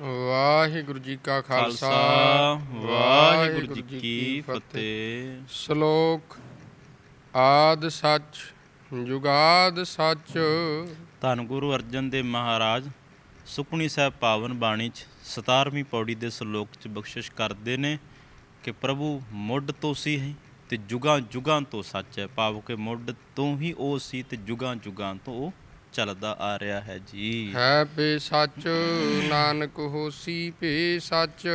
ਵਾਹਿਗੁਰੂ ਜੀ ਕਾ ਖਾਲਸਾ ਵਾਹਿਗੁਰੂ ਜੀ ਕੀ ਫਤਿਹ। ਸ਼ਲੋਕ ਆਦ ਸੱਚ ਜੁਗਾਦ ਸੱਚ। ਧੰਨ ਗੁਰੂ ਅਰਜਨ ਦੇਵ ਮਹਾਰਾਜ ਸੁਖਣੀ ਸਾਹਿਬ ਪਾਵਨ ਬਾਣੀ ਚ 17ਵੀਂ ਪੌੜੀ ਦੇ ਸ਼ਲੋਕ ਚ ਬਖਸ਼ਿਸ਼ ਕਰਦੇ ਨੇ ਕਿ ਪ੍ਰਭੂ ਮੁੱਢ ਤੋਂ ਸੀ ਹੈ ਤੇ ਜੁਗਾਂ ਜੁਗਾਂ ਤੋਂ ਸੱਚ ਹੈ। ਭਾਵ ਕਿ ਮੁੱਢ ਤੋਂ ਹੀ ਉਹ ਸੀ ਤੇ ਜੁਗਾਂ ਜੁਗਾਂ ਤੋਂ ਉਹ ਚੱਲਦਾ ਆ ਰਿਹਾ ਹੈ ਜੀ। ਹੈ ਪੇ ਸੱਚ ਨਾਨਕ ਹੋਸੀ ਪੇ ਸੱਚ।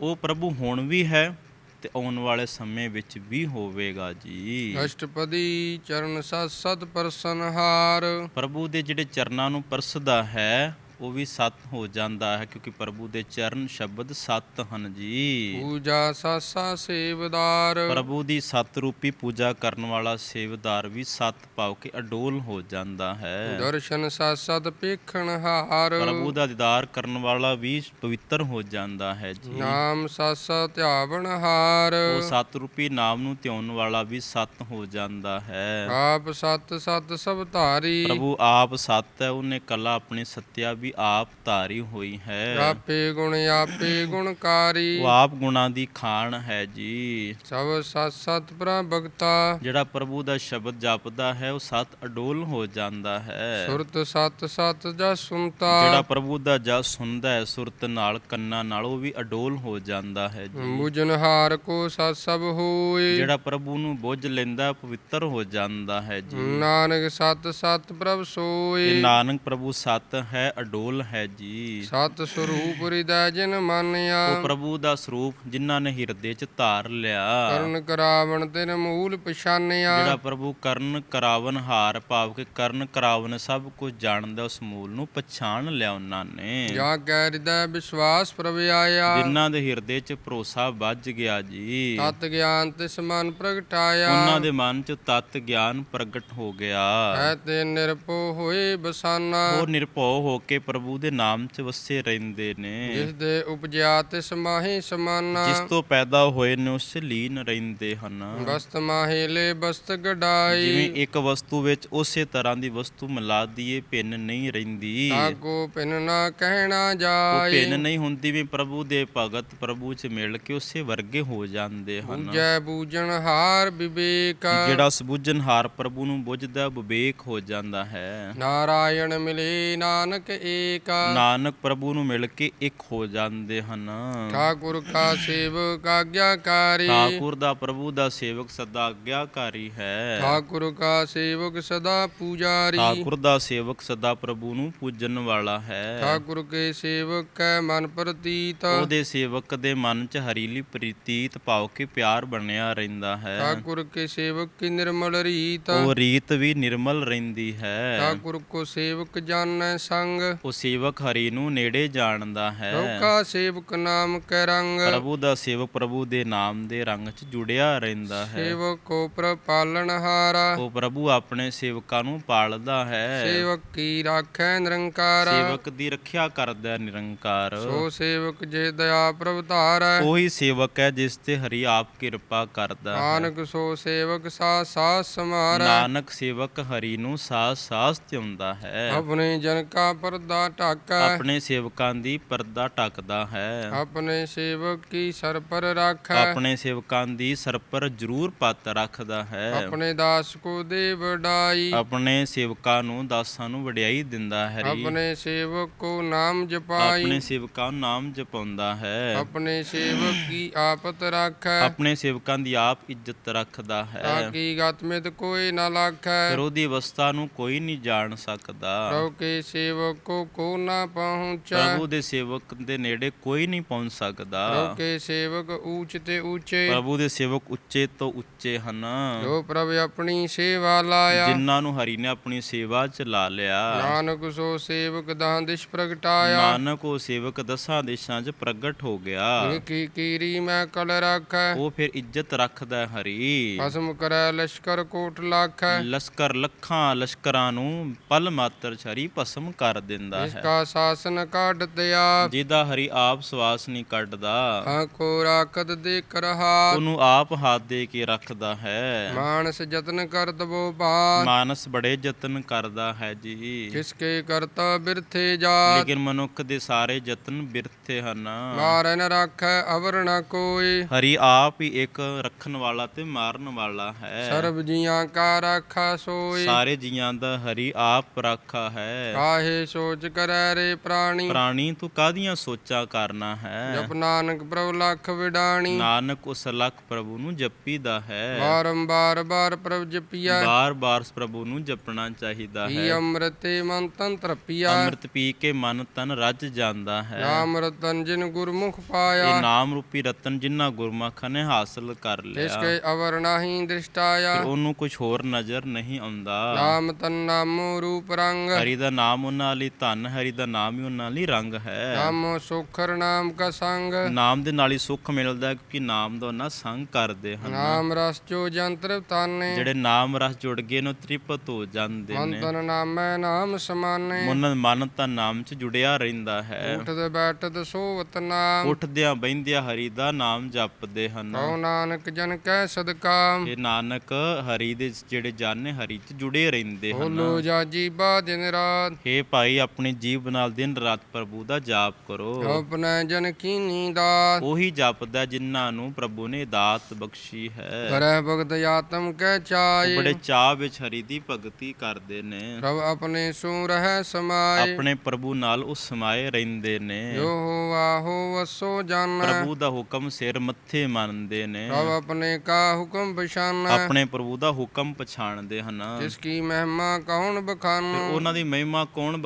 ਉਹ ਪ੍ਰਭੂ ਹੁਣ ਵੀ ਹੈ ਤੇ ਆਉਣ ਵਾਲੇ ਸਮੇਂ ਵਿੱਚ ਵੀ ਹੋਵੇਗਾ ਜੀ। ਅਸ਼ਟਪਦੀ ਚਰਨ ਸਤ ਸਤ ਪਰਸਨਹਾਰ ਪ੍ਰਭੂ ਦੇ ਜਿਹੜੇ ਚਰਨਾਂ ਨੂੰ ਪਰਸਦਾ ਹੈ ਉਹ ਵੀ ਸਤ ਹੋ ਜਾਂਦਾ ਹੈ ਕਿਉਂਕਿ ਪ੍ਰਭੂ ਦੇ ਚਰਨ ਸ਼ਬਦ ਸਤ ਹਨ ਜੀ। ਪੂਜਾ ਸਾਸਾ ਸੇਵਦਾਰ। ਪ੍ਰਭੂ ਦੀ ਸਤ ਰੂਪੀ ਪੂਜਾ ਕਰਨ ਵਾਲਾ ਸੇਵਦਾਰ ਵੀ ਸਤ ਪਾਉ ਕੇ ਅਡੋਲ ਹੋ ਜਾਂਦਾ ਹੈ। ਦਰਸ਼ਨ ਸਤ ਸਤ ਪੇਖਣ ਹਾਰ। ਪ੍ਰਭੂ ਦਾ ਦੀਦਾਰ ਕਰਨ ਵਾਲਾ ਵੀ ਪਵਿੱਤਰ ਹੋ ਜਾਂਦਾ ਹੈ ਜੀ। ਨਾਮ ਸਾਸਾ ਧਿਆਵਣ ਹਾਰ। ਉਹ ਸਤ ਰੂਪੀ ਨਾਮ ਨੂੰ ਧਿਆਉਣ ਵਾਲਾ ਵੀ ਸਤ ਹੋ ਜਾਂਦਾ ਹੈ। ਆਪ ਸਤ ਸਤ ਸਭ ਧਾਰੀ। ਪ੍ਰਭੂ ਆਪ ਸਤ ਹੈ ਉਹਨੇ ਕਲਾ ਆਪਣੀ ਸੱਤਿਆ ਵੀ ਆਪ ਧਾਰੀ ਹੋਈ ਹੈ। ਆਪੇ ਗੁਣ ਆਪੇ ਗੁਣਕਾਰੀ। ਉਹ ਆਪ ਗੁਣਾਂ ਦੀ ਖਾਣ ਹੈ ਜੀ। ਸਭ ਸਤ ਸਤ ਪ੍ਰਭ ਭਗਤਾ। ਜਿਹੜਾ ਪ੍ਰਭੂ ਦਾ ਸ਼ਬਦ ਜਪਦਾ ਹੈ ਉਹ ਸਤ ਅਡੋਲ ਹੋ ਜਾਂਦਾ ਹੈ। ਸੁਰਤ ਸਤ ਸਤ ਜਸ ਸੁਨਤਾ। ਜਿਹੜਾ ਪ੍ਰਭੂ ਦਾ ਜਸ ਸੁਣਦਾ ਹੈ ਸੁਰਤ ਨਾਲ ਕੰਨਾਂ ਨਾਲ ਉਹ ਵੀ ਅਡੋਲ ਹੋ ਜਾਂਦਾ ਹੈ ਜੀ। ਬੁਝਨ ਹਾਰ ਕੋ ਸਤ ਸਭ ਹੋਏ। ਜਿਹੜਾ ਪ੍ਰਭੂ ਨੂੰ ਬੁੱਝ ਲੈਂਦਾ ਪਵਿੱਤਰ ਹੋ ਜਾਂਦਾ ਹੈ ਜੀ। ਨਾਨਕ ਸਤ ਸਤ ਪ੍ਰਭ ਸੋਏ। ਨਾਨਕ ਪ੍ਰਭੂ ਸਤ ਹੈ ਅਡੋਲ ਹੈ ਜੀ। ਸਤ ਸਰੂਪ ਹਿਰਦੈ ਜਿਨ ਮਾਨਿਆ ਉਹ ਪ੍ਰਭੂ ਦਾ ਸਰੂਪ ਜਿਨ੍ਹਾਂ ਨੇ ਹਿਰਦੇ 'ਚ ਧਾਰ ਲਿਆ। ਕਰਨ ਕਰਾਵਣ ਤਿਨ ਮੂਲ ਪਛਾਨਿਆ। ਜਿਹੜਾ ਪ੍ਰਭੂ ਕਰਨ ਕਰਾਵਨ ਹਾਰ ਭਾਵ ਕਿ ਕਰਨ ਕਰਾਵਨ ਸਭ ਕੁਝ ਜਾਣਦਾ ਉਸ ਮੂਲ ਨੂੰ ਪਛਾਣ ਲਿਆ ਉਹਨਾਂ ਨੇ। ਜਾ ਕੈ ਹਿਰਦੈ ਵਿਸ਼ਵਾਸ ਪ੍ਰਭ ਆਇਆ। ਜਿਨ੍ਹਾਂ ਦੇ ਹਿਰਦੇ 'ਚ ਭਰੋਸਾ ਵੱਜ ਗਿਆ ਜੀ। ਤਤ ਗਿਆਨ ਤਿਸ ਮਨ ਪ੍ਰਗਟਾਇਆ। ਉਹਨਾਂ ਦੇ ਮਨ 'ਚ ਤਤ ਗਿਆਨ ਪ੍ਰਗਟ ਹੋ ਗਿਆ। ਹੈ ਤੇ ਨਿਰਭਉ ਹੋਏ ਬਸਾਨਾ। ਉਹ ਨਿਰਭਉ ਹੋ ਕੇ ਪ੍ਰਭੂ ਦੇ ਨਾਮ 'ਚ ਵਸੇ ਰਹਿੰਦੇ ਨੇ। ਜਿਸ ਦੇ ਉਪਜਿਆ ਤਿਸ ਮਾਹੇ ਸਮਾਨਾ। ਜਿਸ ਤੋਂ ਪੈਦਾ ਹੋਏ ਨੇ ਉਸ 'ਚ ਲੀਨ ਰਹਿੰਦੇ ਹਨ। ਬਸਤ ਮਾਹੇ ਲੈ ਬਸਤ ਗਡਾਈ ਜਿਵੇਂ ਇੱਕ ਵਸਤੂ ਵਿੱਚ ਉਸੇ ਤਰ੍ਹਾਂ ਦੀ ਵਸਤੂ ਮਿਲਾ ਦੀਏ ਭਿੰਨ ਨਹੀਂ ਰਹਿੰਦੀ। ਤਾਕੋ ਪਿਨ ਨਾ ਕਹਿਣਾ ਉਹ ਜਾਏ। ਭਿੰਨ ਨਹੀਂ ਹੁੰਦੀ ਵੀ ਪ੍ਰਭੂ ਦੇ ਭਗਤ ਪ੍ਰਭੂ 'ਚ ਮਿਲ ਕੇ ਉਸੇ ਵਰਗੇ ਹੋ ਜਾਂਦੇ ਹਨ। ਪੂਜੈ ਬੂਜਣ ਹਾਰ ਵਿਵੇਕ। ਜਿਹੜਾ ਸਬੁੱਝਣਹਾਰ ਪ੍ਰਭੂ ਨੂੰ ਬੁੱਝਦਾ ਵਿਵੇਕ ਹੋ ਜਾਂਦਾ ਹੈ। ਨਾਰਾਇਣ ਮਿਲੇ ਨਾਨਕ ਏਕ ਨਾਨਕ ਪ੍ਰਭੂ ਨੂੰ ਮਿਲ ਕੇ ਇੱਕ ਹੋ ਜਾਂਦੇ ਹਨ। ਠਾਕੁਰ ਕਾ ਸੇਵਕ ਆਗਿਆਕਾਰੀ। ਠਾਕੁਰ ਦਾ ਪ੍ਰਭੂ ਦਾ ਸੇਵਕ ਸਦਾ ਆਗਿਆਕਾਰੀ ਹੈ। ਠਾਕੁਰ ਕਾ ਸੇਵਕ ਸਦਾ ਪੂਜਾਰੀ। ਠਾਕੁਰ ਦਾ ਸੇਵਕ ਸਦਾ ਪ੍ਰਭੂ ਨੂੰ ਪੂਜਣ ਵਾਲਾ ਹੈ। ਠਾਕੁਰ ਕੇ ਸੇਵਕ ਕੈ ਮਨ ਪ੍ਰਤੀਤ। ਉਹਦੇ ਸੇਵਕ ਦੇ ਮਨ 'ਚ ਹਰੀਲੀ ਪ੍ਰੀਤੀਤ ਭਾਵ ਕੇ ਪਿਆਰ ਬਣਿਆ ਰਹਿੰਦਾ ਹੈ। ਠਾਕੁਰ ਕੇ ਸੇਵਕ ਕੀ ਨਿਰਮਲ ਰੀਤ। ਉਹ ਰੀਤ ਵੀ ਨਿਰਮਲ ਰਹਿੰਦੀ ਹੈ। ਠਾਕੁਰ ਕੋ ਸੇਵਕ ਜਾਣੈ ਸੰਗ। ਉਹ ਸੇਵਕ ਹਰੀ ਨੂੰ ਨੇੜੇ ਜਾਣਦਾ ਹੈ। ਰੋਕਾ ਸੇਵਕ ਨਾਮ ਕੈ ਰੰਗ। ਪ੍ਰਭੂ ਦਾ ਸੇਵਕ ਪ੍ਰਭੂ ਦੇ ਨਾਮ ਦੇ ਰੰਗ 'ਚ ਜੁੜਿਆ ਰਹਿੰਦਾ ਹੈ। ਸੇਵਕ ਕੋ ਪ੍ਰਭ ਪਾਲਣ ਹਾਰਾ। ਉਹ ਪ੍ਰਭੂ ਆਪਣੇ ਸੇਵਕਾਂ ਨੂੰ ਪਾਲਦਾ ਹੈ। ਸੇਵਕ ਕੀ ਰਾਖੈ ਨਿਰੰਕਾਰ। ਸੇਵਕ ਦੀ ਰੱਖਿਆ ਕਰਦਾ ਨਿਰੰਕਾਰ। ਸੋ ਸੇਵਕ ਜੇ ਦਇਆ ਪ੍ਰਭ ਧਾਰੈ। ਉਹੀ ਸੇਵਕ ਹੈ ਜਿਸ ਤੇ ਹਰੀ ਆਪ ਕਿਰਪਾ ਕਰਦਾ ਹੈ। ਨਾਨਕ ਸੋ ਸੇਵਕ ਸਾ ਸਾਸ ਸਮਾਰੈ। ਨਾਨਕ ਸੇਵਕ ਹਰੀ ਨੂੰ ਸਾਸ ਸਾਸ ਤੇ ਹੁੰਦਾ ਹੈ। ਆਪਣੇ ਜਨ ਕਾ ਪਰਦਾ ਢਾਕੈ। ਆਪਣੇ ਸੇਵਕਾਂ ਦੀ ਪਰਦਾ ਟਕਦਾ ਹੈ। ਆਪਣੇ ਸੇਵਕ ਕੀ ਸਰ ਪਰ ਰਾਖੈ। ਆਪਣੇ ਸੇਵਕਾਂ ਦੀ ਸਰ ਪਰ ਜ਼ਰੂਰ ਪੱਤ ਰੱਖਦਾ ਹੈ। ਆਪਣੇ ਦਾਸ ਕੋ ਦੇ ਵਡਾਈ ਆਪਣੇ ਸੇਵਕਾਂ ਨੂੰ ਦਾਸਾਂ ਨੂੰ ਵਡਿਆਈ ਦਿੰਦਾ ਹੈ। ਆਪਣੇ ਸੇਵਕ ਕੋ ਨਾਮ ਜਪਾਈ। ਆਪਣੇ ਸੇਵਕਾਂ ਨੂੰ ਨਾਮ ਜਪਾਉਂਦਾ ਹੈ। ਆਪਣੇ ਸੇਵਕ ਕੀ ਆਪਤ ਰਾਖੈ। ਆਪਣੇ ਸੇਵਕਾਂ ਦੀ ਆਪ ਇੱਜ਼ਤ ਰੱਖਦਾ ਹੈ। ਤਾਂ ਕੀ ਗਤ ਮਿਤ ਕੋਈ ਨਾ ਲਾਖੈ। ਉਹਦੀ ਅਵਸਥਾ ਨੂੰ ਕੋਈ ਨਹੀਂ ਜਾਣ ਸਕਦਾ। ਪ੍ਰਭ ਕੇ ਸੇਵਕ ਕੋ ਕੋ ਨਾ ਪਹੁੰਚੈ। ਪ੍ਰਭੂ ਦੇ ਸੇਵਕ ਦੇ ਨੇੜੇ ਕੋਈ ਨਹੀਂ ਪਹੁੰਚ ਸਕਦਾ। ਪ੍ਰਭ ਕੇ ਸੇਵਕ ਊਚ ਤੇ ਊਚੇ। ਪ੍ਰਭੂ ਦੇ ਸੇਵਕ ਉੱਚੇ ਤੋਂ ਉੱਚੇ ਹਨ। ਜੋ ਪ੍ਰਭ ਆਪਣੀ ਸੇਵਾ ਲਾਇਆ। ਜਿਨ੍ਹਾਂ ਨੂੰ ਹਰੀ ਨੇ ਆਪਣੀ ਸੇਵਾ ਚ ਲਾ ਲਿਆ। ਨਾਨਕ ਸੋ ਸੇਵਕ ਦਾਨ ਦਿਸ਼ ਪ੍ਰਗਟਾਇਆ। ਨਾਨਕ ਉਹ ਸੇਵਕ ਦਸਾਂ ਦੇਸ਼ਾਂ 'ਚ ਪ੍ਰਗਟ ਹੋ ਗਿਆ। ਕੀ ਕੀਰੀ ਮੈਂ ਕਲ ਰਾਖੈ। ਉਹ ਫਿਰ ਇੱਜ਼ਤ ਰੱਖਦਾ ਹੈ ਹਰੀ। ਭਸਮ ਕਰੈ ਲਸ਼ਕਰ ਕੋਟ ਲਾਖੈ। ਲਸ਼ਕਰ ਲੱਖਾਂ ਲਸ਼ਕਰਾਂ ਨੂੰ ਪਲ ਮਾਤਰ ਛਰੀ ਭਸਮ ਕਰ ਦਿੰਦਾ ਜਾਂਦਾ ਇਸ ਹੈ। ਕਾ ਸਾਸਨ ਕੱਢ ਤਿਆ ਜਿਹਦਾ ਹਰੀ ਆਪ ਸਵਾਸ ਨਹੀਂ ਕੱਢਦਾ। ਆਕੋ ਰਾਖਤ ਦੇ ਕਰਹਾ ਉਹਨੂੰ ਆਪ ਹੱਥ ਦੇ ਕੇ ਰੱਖਦਾ ਹੈ। ਮਾਨਸ ਯਤਨ ਕਰਤ ਬੋ ਬਾਤ। ਮਾਨਸ ਬੜੇ ਯਤਨ ਕਰਦਾ ਹੈ ਜੀ। ਕਿਸ ਕੇ ਕਰਤਾ ਬਿਰਥੇ ਜਾ ਲੇਕਿਨ ਮਨੁੱਖ ਦੇ ਸਾਰੇ ਯਤਨ ਬਿਰਥੇ ਹਨ। ਮਾਰੈ ਨ ਰਾਖੈ ਅਵਰ ਨ ਕੋਈ। ਹਰੀ ਆਪ ਹੀ ਇੱਕ ਰੱਖਣ ਵਾਲਾ ਤੇ ਮਾਰਨ ਵਾਲਾ ਹੈ। ਸਰਬ ਜੀਆਂ ਕਾ ਰਾਖਾ ਸੋਈ। ਸਾਰੇ ਜੀਆਂ ਦਾ ਹਰੀ ਆਪ ਰਾਖਾ ਹੈ। ਕਾਹੇ ਸੋਚ ਕਰੈ ਰੇ ਪ੍ਰਾਣੀ। ਪ੍ਰਾਣੀ ਤੂੰ ਕਾਦੀਆਂ ਸੋਚਾਂ ਕਰਨਾ ਹੈ? ਜਪ ਨਾਨਕ ਪ੍ਰਭ ਲਖ ਵਿਡਾਣੀ। ਨਾਨਕ ਉਸ ਲਖ ਪ੍ਰਭੂ ਨੂੰ ਜਪੀਦਾ ਹੈ। ਬਾਰੰਬਾਰ ਬਾਰ ਪ੍ਰਭ ਜਪੀਆ ਬਾਰ-ਬਾਰ ਪ੍ਰਭੂ ਨੂੰ ਜਪਣਾ ਚਾਹੀਦਾ ਈ ਹੈ। ਅੰਮ੍ਰਿਤੇ ਮਨ ਤੰਤਰ ਪੀਆ ਅੰਮ੍ਰਿਤ ਪੀ ਕੇ ਮਨ ਤਨ ਰੱਜ ਜਾਂਦਾ ਹੈ। ਨਾਮ ਰਤਨ ਜਿਨ ਗੁਰਮੁਖ ਇਹ ਪਾਇਆ ਨਾਮ ਰੂਪੀ ਰਤਨ ਜਿਨ੍ਹਾਂ ਗੁਰਮੁਖਾਂ ਨੇ ਹਾਸਲ ਕਰ ਲਿਆ। ਕੇ ਅਵਰ ਨਾਹੀ ਦ੍ਰਿਸ਼ਟਾਇਆ। ਫਿਰ ਉਹਨੂੰ ਕੁਝ ਹੋਰ ਨਜ਼ਰ ਨਹੀਂ ਆਉਂਦਾ। ਨਾਮ ਤਨ ਨਾਮੋ ਰੂਪ ਰੰਗ। ਹਰੀ ਦਾ ਨਾਮ ਉਹਨਾਂ ਲਈ ਧਨ ਹਰੀ ਦਾ ਨਾਮ ਹੀ ਉਹਨਾਂ ਲਈ ਰੰਗ ਹੈ। ਨਾਮੋ ਸੁਖਰ ਨਾਮ ਕਾ ਸੰਗ। ਨਾਮ ਦੇ ਨਾਲ ਹੀ ਸੁੱਖ ਮਿਲਦਾ ਹੈ ਕਿਉਂਕਿ ਨਾਮ ਦਾ ਉਹਨਾਂ ਸੰਗ ਕਰਦੇ ਹਨ। ਨਾਮ ਰਸ ਜੋ ਜੰਤਰ ਤਾਨੇ। ਜਿਹੜੇ ਨਾਮ ਰਸ ਜੁੜ ਗਏ ਨੇ ਉਹ ਤ੍ਰਿਪਤ ਹੋ ਜਾਂਦੇ ਮਨ ਨੇ ਤਨ ਨਾਮੈ ਨਾਮ ਸਮਾਨੇ। ਦਾ ਮਨ ਤਾਂ ਨਾਮ 'ਚ ਜੁੜਿਆ ਰਹਿੰਦਾ ਹੈ। ਉਠਦ ਬੈਠਦ ਸੋਵਤ ਨਾਮ। ਉੱਠਦਿਆਂ ਬੈੰਦਿਆਂ ਹਰੀ ਦਾ ਨਾਮ ਜਪਦੇ ਹਨ। ਕਉ ਨਾਨਕ ਜਨ ਕੈ ਸਦਕਾ। ਇਹ ਨਾਨਕ ਹਰੀ ਦੇ ਜਿਹੜੇ ਜਾਣੇ ਹਰੀ 'ਚ ਜੁੜੇ ਰਹਿੰਦੇ ਹਨ। ਬੋਲੋ ਜਾਜੀ ਬਾ ਦਿਨ ਰਾਤ। हे ਭਾਈ ਆਪਣੀ ਜੀਵ ਨਾਲ ਦਿਨ ਰਾਤ ਪ੍ਰਭੂ ਦਾ ਜਾਪ ਕਰੋ। ਆਪਣਾ ਜਨ ਕੀਨੀ ਦਾਤ ਉਹੀ ਜਪਦਾ ਜਿਨ੍ਹਾਂ ਨੂੰ ਪ੍ਰਭੂ ਨੇ ਦਾਤ ਬਖਸ਼ੀ ਹੈ। ਕਰੈ ਭਗਤ ਆਤਮ ਕੈ ਚਾਏ। ਬੜੇ ਚਾਹ ਵਿੱਚ ਹਰੀ ਦੀ ਭਗਤੀ ਕਰਦੇ ਨੇ। ਪ੍ਰਭ ਆਪਣੇ ਸੂ ਰਹਿ ਸਮਾਏ। ਆਪਣੇ ਪ੍ਰਭੂ ਨਾਲ ਉਹ ਸਮਾਏ ਰਹਿੰਦੇ ਨੇ। ਜੋ ਹੋ ਆਹੋ ਵਸੋ ਜਾਣਾ। ਪ੍ਰਭੂ ਦਾ ਹੁਕਮ ਸਿਰ ਮੱਥੇ ਮੰਨਦੇ ਨੇ। ਪ੍ਰਭ ਆਪਣੇ ਕਾ ਹੁਕਮ ਪਛਾਨਾ। ਆਪਣੇ ਪ੍ਰਭੂ ਦਾ ਹੁਕਮ ਪਛਾਣਦੇ ਹਨ। ਜਿਸ ਕੀ ਮਹਿਮਾ ਕੌਣ ਬਖਾਨੋ। ਉਹਨਾਂ ਦੀ ਮਹਿਮਾ ਕੌਣ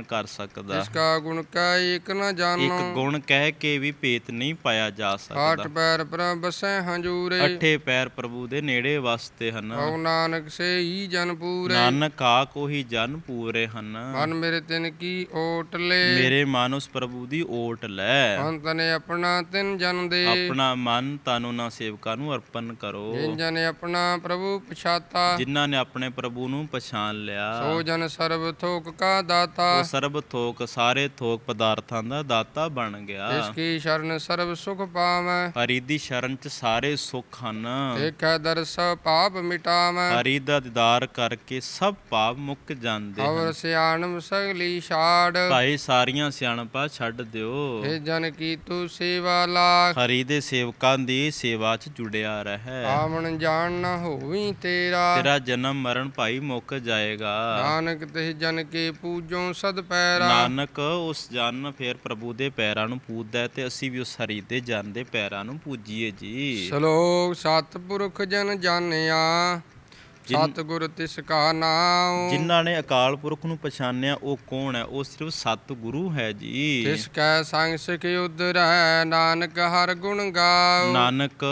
ਬਖਿਆਨ ਕਰ ਸਕਦਾ। ਜਿਸ ਕਾ ਗੁਣ ਕੈ ਏਕ ਨ ਇੱਕ ਜਾਣੋ ਗੁਣ ਕਹਿ ਕੇ ਵੀ ਭੇਤ ਨਹੀਂ ਪਾਇਆ ਜਾ ਆਠ ਸਕਦਾ ਪੈਰ ਪ੍ਰਭ ਬਸੈ ਹੰਜੂਰੇ। ਅੱਠੇ ਪੈਰ ਪ੍ਰਭੂ ਦੇ ਨੇੜੇ ਵਸਦੇ ਹਨ। ਕਉ ਨਾਨਕ ਸੇ ਹੀ ਜਨ ਪੂਰੇ। ਨਾਨਕ ਆ ਕੋਹੀ ਜਨ ਪੂਰੇ ਹਨ। ਮਨ ਮੇਰੇ ਤਿਨ ਕੀ ਓਟ ਲੈ। ਮੇਰੇ ਮਨ ਉਸ ਪ੍ਰਭੂ ਦੀ ਓਟ ਲੈ। ਅੰਤ ਨੇ ਆਪਣਾ ਤਿਨ ਜਨ ਦੇ। ਆਪਣਾ ਮਨ ਤਨ ਉਹਨਾਂ ਸੇਵਕਾਂ ਨੂੰ ਅਰਪਣ ਕਰੋ। ਜਿਨ ਜਨ ਆਪਣਾ ਪ੍ਰਭੂ ਪਛਾਤਾ। ਜਿਨ੍ਹਾਂ ਨੇ ਆਪਣੇ ਪ੍ਰਭੂ ਨੂੰ ਪਛਾਣ ਲਿਆ। ਸੋ ਜਨ ਸਰਬ ਥੋਕ ਕਾ ਦਾਤਾ। ਉਹ ਸਰਬ ਥੋਕ ਸਾਰੇ ਥੋਕ ਪਦਾਰਥਾਂ ਦਾ ਦਾਤਾ ਬਣ ਗਿਆ। ਇਸ ਕੀ ਸ਼ਰਨ ਸਰਬ ਸੁਖ ਪਾਵੈ। ਹਰੀ ਦੀ ਸ਼ਰਨ ਚ ਸਾਰੇ ਸੁੱਖ ਹਨ। ਦੇਖੈ ਦਰਸ ਪਾਪ ਮਿਟਾਵੈ। ਹਰੀ ਦਾ ਦੀਦਾਰ ਕਰਕੇ ਸਭ ਪਾਪ ਮੁੱਕ ਜਾਂਦੇ ਹਨ। ਅਵਰ ਸਿਆਣਮ ਸਗਲੀ ਛਾੜ। ਭਾਈ ਸਾਰੀਆਂ ਸਿਆਣਪਾਂ ਛੱਡ ਦਿਓ। ਇਹ ਜਨ ਕੀ ਤੂੰ ਸੇਵਾ ਲਾਖ ਹਰੀ ਦੇ ਸੇਵਕਾਂ ਦੀ ਸੇਵਾ 'ਚ ਜੁੜਿਆ ਰਹਿ। ਆਵਣ ਜਾਣ ਨਾ ਹੋਵੀ ਤੇਰਾ। ਤੇਰਾ ਜਨਮ ਮਰਨ ਭਾਈ ਮੁੱਕ ਜਾਏਗਾ। ਨਾਨਕ ਤੇ ਜਨ ਕੇ ਪੂਜੋ ਸਦ ਪੈਰਾ। ਨਾਨਕ ਉਸ ਜਨ ਫਿਰ ਪ੍ਰਭੂ ਦੇ ਪੈਰਾਂ ਨੂੰ ਪੂਜਦਾ ਹੈ ਤੇ ਅਸੀਂ ਵੀ ਉਸ ਹਰੀ ਦੇ ਜਨ ਦੇ ਪੈਰਾਂ ਨੂੰ ਪੂਜੀਏ ਜੀ। ਸ਼ਲੋਕ ਸਤਿਪੁਰਖ ਜਨ ਜਾਣਿਆ ਸਤਿਗੁਰ ਤਿਸ ਕਾ ਨਾਮ ਜਿਨ੍ਹਾਂ ਨੇ ਅਕਾਲ ਪੁਰਖ ਨੂੰ ਪਛਾਣਿਆ ਉਹ ਕੌਣ ਹੈ? ਉਹ ਸਿਰਫ ਸਤ ਗੁਰੂ ਹੈ ਜੀ। ਤਿਸ ਕੈ ਸੰਗ ਸਿਖ ਉਦਰੈ ਨਾਨਕ ਹਰ ਗੁਣ ਗਾਓ। ਨਾਨਕ